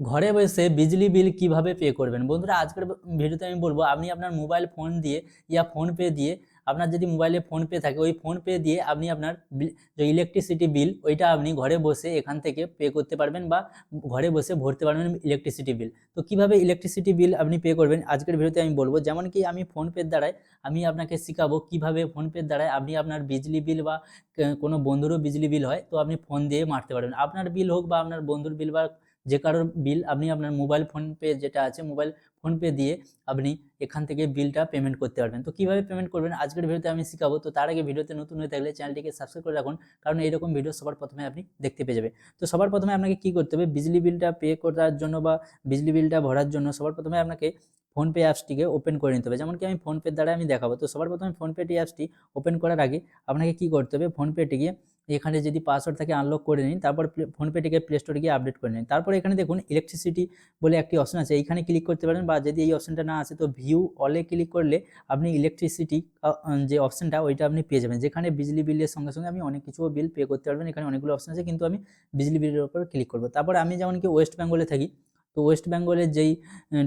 ঘরে বসে বিজলি বিল কীভাবে পে করবেন? বন্ধুরা, আজকের ভিডিওতে আমি বলব, আপনি আপনার মোবাইল ফোন দিয়ে ইয়া ফোন পে দিয়ে আপনার যদি মোবাইলে ফোন পে থাকে, ওই ফোন পে দিয়ে আপনি আপনার যে ইলেকট্রিসিটি বিল ওইটা আপনি ঘরে বসে এখান থেকে পে করতে পারবেন বা ঘরে বসে ভরতে পারবেন ইলেকট্রিসিটি বিল তো কীভাবে ইলেকট্রিসিটি বিল আপনি পে করবেন? আজকের ভিডিওতে আমি বলব, যেমন কি আমি ফোন পের দ্বারাই আমি আপনাকে শেখাবো কীভাবে ফোন পের দ্বারাই আপনি আপনার বিজলি বিল বা কোনো বন্ধুরও বিজলি বিল হয়, তো আপনি ফোন দিয়ে মারতে পারবেন। আপনার বিল হোক বা আপনার বন্ধুর বিল বা যে কারোর বিল আপনি আপনার মোবাইল ফোন পে যেটা আছে, মোবাইল ফোন পে দিয়ে আপনি এখান থেকে বিলটা পেমেন্ট করতে পারবেন। তো কীভাবে পেমেন্ট করবেন? আজকের ভিডিওতে আমি শেখাবো। তো তার আগে ভিডিওতে নতুন হয়ে থাকলে চ্যানেলটিকে সাবস্ক্রাইব করে রাখুন, কারণ এইরকম ভিডিও সবার প্রথমে আপনি দেখতে পেয়ে যাবে তো সবার প্রথমে আপনাকে কী করতে হবে? বিজলি বিলটা পে করার জন্য বা বিজলি বিলটা ভরার জন্য সবার প্রথমে আপনাকে ফোনপে অ্যাপসটিকে ওপেন করে নিতে হবে। যেমন কি আমি ফোনপের দ্বারা আমি দেখাবো। তো সবার প্রথমে ফোনপেটি অ্যাপসটি ওপেন করার আগে আপনাকে কী করতে হবে? ফোনপেটিকে এখানে যদি পাসওয়ার্ড থাকে আনলক করে নিন, তারপর ফোনপেটিকে প্লে স্টোরে গিয়ে আপডেট করে নিন। তারপর এখানে দেখুন ইলেকট্রিসিটি বলে একটি অপশন আছে। এইখানে ক্লিক করতে পারেন বা যদি এই অপশনটা না আসে, তো ভিউ অলে ক্লিক করলে আপনি ইলেকট্রিসিটি যে অপশনটা ওইটা আপনি পেয়ে যাবেন। যেখানে বিজলি বিলের সঙ্গে সঙ্গে আমি অনেক কিছু বিল পে করতে পারবেন। এখানে অনেকগুলো অপশন আছে, কিন্তু আমি বিজলি বিলের উপর ক্লিক করব। তারপর আমি যেমন কি ওয়েস্ট বেঙ্গলে থাকি, তো ওয়েস্ট বেঙ্গলের যেই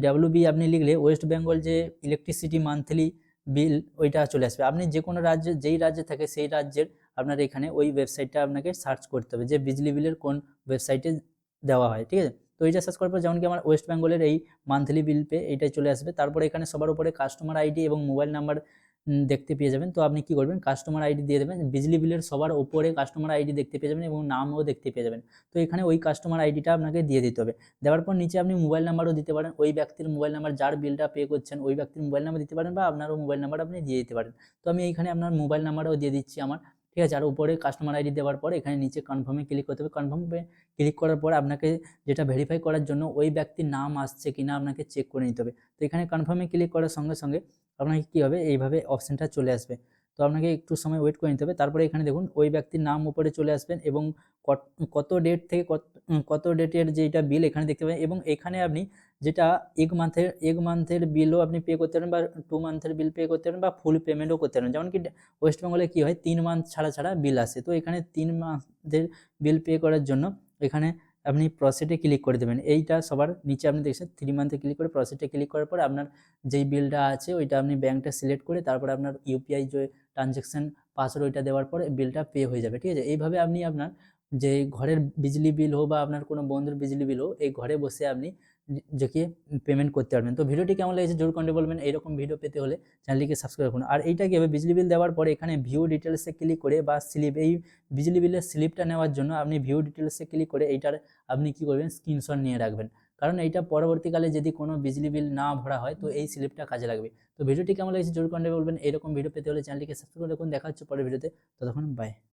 ডাব্লিউবি আপনি লিখলে ওয়েস্ট বেঙ্গল যে ইলেকট্রিসিটি মান্থলি বিল ওইটা চলে আসবে। আপনি যে কোনো রাজ্যে, যেই রাজ্যে থাকে, সেই রাজ্যের আপনার এখানে ওই ওয়েবসাইটটা আপনাকে সার্চ করতে হবে, যে বিজলি বিলের কোন ওয়েবসাইটে দেওয়া হয়, ঠিক আছে? তো এইটা সার্চ করার পর যেমন কি আমার ওয়েস্ট বেঙ্গলের এই মান্থলি বিল পে এইটাই চলে আসবে। তারপরে এখানে সবার উপরে কাস্টমার আইডি এবং মোবাইল নাম্বার দেখতে পেয়ে যাবেন। তো আপনি কি করবেন? কাস্টমার আইডি দিয়ে দেবেন। বিজলি বিলের সবার উপরে কাস্টমার আইডি দেখতে পেয়ে যাবেন এবং নামও দেখতে পেয়ে যাবেন। তো এখানে ওই কাস্টমার আইডিটা আপনাকে দিয়ে দিতে হবে। দেওয়ার পর নিচে আপনি মোবাইল নাম্বারও দিতে পারেন। ওই ব্যক্তির মোবাইল নাম্বার যার বিলটা পে করছেন, ওই ব্যক্তির মোবাইল নাম্বার দিতে পারেন বা আপনারও মোবাইল নাম্বার আপনি দিয়ে দিতে পারেন। তো আমি এইখানে আপনার মোবাইল নাম্বারও দিয়ে দিচ্ছি আমার। ঠিক আছে? আর উপরে কাস্টমার আইডি দেওয়ার পর এখানে নিচে কনফার্মে ক্লিক করতে হবে। কনফার্মে ক্লিক করার পর আপনাকে যেটা ভেরিফাই করার জন্য ওই ব্যক্তির নাম আসছে কিনা আপনাকে চেক করে নিতে হবে। তো এখানে কনফার্মে ক্লিক করার সঙ্গে সঙ্গে আপনাকে কী হবে? এইভাবে অপশানটা চলে আসবে। তো আপনাকে একটু সময় ওয়েট করে নিতে হবে। তারপরে এখানে দেখুন, ওই ব্যক্তির নাম উপরে চলে আসবেন এবং কত- ডেট থেকে কত কত ডেটের যেটা বিল এখানে দেখতে পাবেন এবং এখানে আপনি যেটা এক মান্থের এক মান্থের বিলও আপনি পে করতে পারেন বা টু মান্থের বিল পে করতে পারেন বা ফুল পেমেন্টও করতে পারেন। যেমন কি ওয়েস্ট বেঙ্গলে কী হয়, তিন মান্থ ছাড়া ছাড়া বিল আসে। তো এখানে তিন মান্থের বিল পে করার জন্য এখানে আপনি প্রসেটে ক্লিক করে দেবেন। এইটা সবার নিচে আপনি দেখছেন থ্রি মান্থে ক্লিক করে প্রসেটে ক্লিক করার পর আপনার যেই বিলটা আছে, ওইটা আপনি ব্যাংকটা সিলেক্ট করে তারপরে আপনার ইউপিআই যে ট্রানজ্যাকশান পাসওয়ার্ড ওইটা দেওয়ার পরে বিলটা পে হয়ে যাবে, ঠিক আছে? এইভাবে আপনি আপনার যে ঘরের বিজলি বিল হোক বা আপনার কোনো বন্ধুর বিজলি বিল হোক, এই ঘরে বসে আপনি যে যেকে পেমেন্ট করতে পারবেন। তো ভিডিওটি কেমন লেগেছে জোর কন্টে বলবেন। এইরকম ভিডিও পেতে হলে চ্যানেলটিকে সাবস্ক্রাইব করুন। আর এইটা কি হবে? বিজলি বিল দেওয়ার পরে এখানে ভিউ ডিটেলসে ক্লিক করে বা স্লিপ এই বিজলি বিলের স্লিপটা নেওয়ার জন্য আপনি ভিউ ডিটেলসে ক্লিক করে এইটার আপনি কি করবেন? স্ক্রিনশট নিয়ে রাখবেন। কারণ এইটা পরবর্তীকালে যদি কোনো বিজলি বিল না ভরা হয়, তো এই স্লিপটা কাজে লাগবে। তো ভিডিওটি কেমন লাগছে? জোর কন্টে বলবেন। এরকম ভিডিও পেতে হলে চ্যানেলটিকে সাবস্ক্রাইব করে রাখুন। দেখা হচ্ছে পরের ভিডিওতে ততক্ষণ বাই